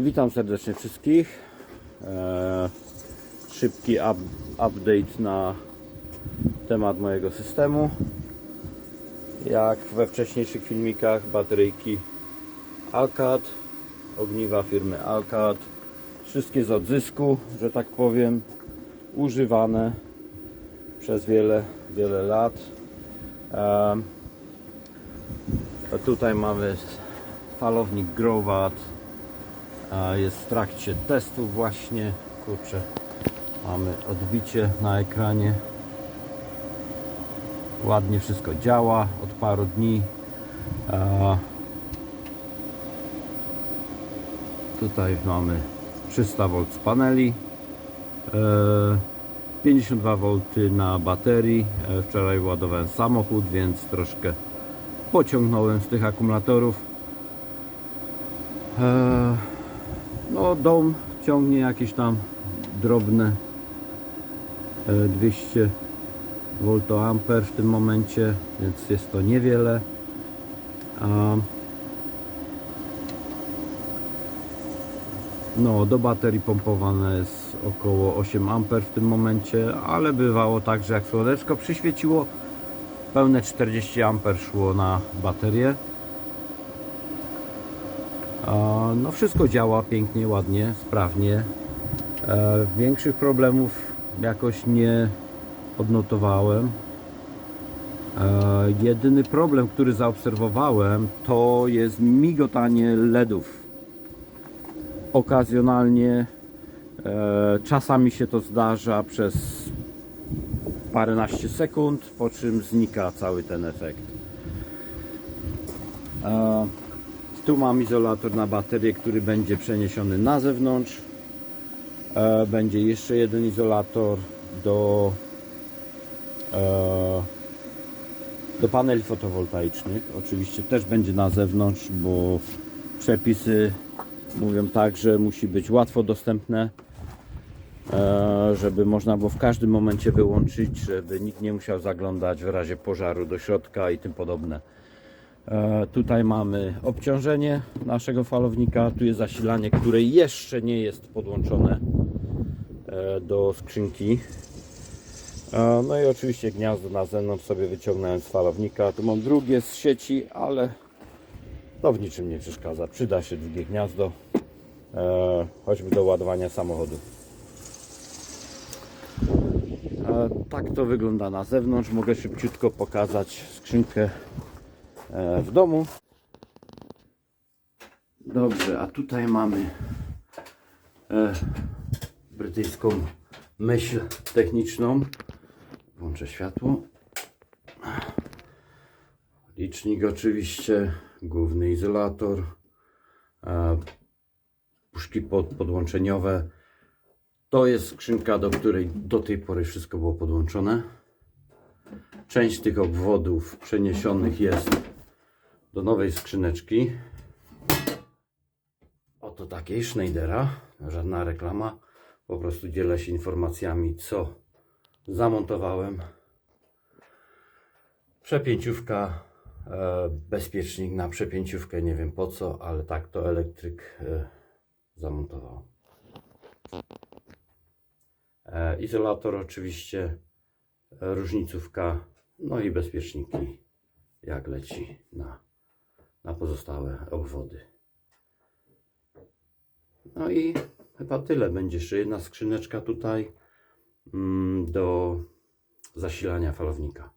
Witam serdecznie wszystkich. E, szybki up, update na temat mojego systemu. Jak we wcześniejszych filmikach, bateryjki Alcad, ogniwa firmy Alcad, wszystkie z odzysku, że tak powiem, używane przez wiele, wiele lat. E, a tutaj mamy falownik Growat. Jest w trakcie testów właśnie. Kurczę, mamy odbicie na ekranie. Ładnie wszystko działa od paru dni. Tutaj mamy 300 V z paneli. E, 52 V na baterii. E, Wczoraj ładowałem samochód, więc troszkę pociągnąłem z tych akumulatorów. No dom ciągnie jakieś tam drobne e, 200 VA w tym momencie, więc jest to niewiele. No do baterii pompowane jest około 8 A w tym momencie, ale bywało tak, że jak słoneczko przyświeciło, pełne 40 A szło na baterię. No wszystko działa pięknie, ładnie, sprawnie. E, Większych problemów jakoś nie odnotowałem. E, Jedyny problem, który zaobserwowałem, to jest migotanie LEDów. Okazjonalnie, e, czasami się to zdarza przez paręnaście sekund, po czym znika cały ten efekt. Tu mam izolator na baterię, który będzie przeniesiony na zewnątrz. E, Będzie jeszcze jeden izolator do, e, do paneli fotowoltaicznych. Oczywiście też będzie na zewnątrz, bo przepisy mówią tak, że musi być łatwo dostępne, e, żeby można było w każdym momencie wyłączyć, żeby nikt nie musiał zaglądać w razie pożaru do środka i tym podobne. E, Tutaj mamy obciążenie naszego falownika. Tu jest zasilanie, które jeszcze nie jest podłączone e, do skrzynki. E, No i oczywiście gniazdo na zewnątrz sobie wyciągnąłem z falownika. Tu mam drugie z sieci, ale to w niczym nie przeszkadza. Przyda się drugie gniazdo, choćby do ładowania samochodu. Tak to wygląda na zewnątrz. Mogę szybciutko pokazać skrzynkę w domu. Dobrze, a tutaj mamy e, brytyjską myśl techniczną. Włączę światło. Licznik oczywiście, główny izolator, e, puszki pod, podłączeniowe. To jest skrzynka, do której do tej pory wszystko było podłączone. Część tych obwodów przeniesionych jest do nowej skrzyneczki. Oto takiej Schneidera. Żadna reklama. Po prostu dzielę się informacjami, co zamontowałem. Przepięciówka, e, bezpiecznik na przepięciówkę, nie wiem po co, ale tak to elektryk e, zamontował. E, izolator oczywiście, różnicówka, no i bezpieczniki, jak leci na, na pozostałe obwody. No i chyba tyle. Będzie jeszcze jedna skrzyneczka tutaj mm, do zasilania falownika.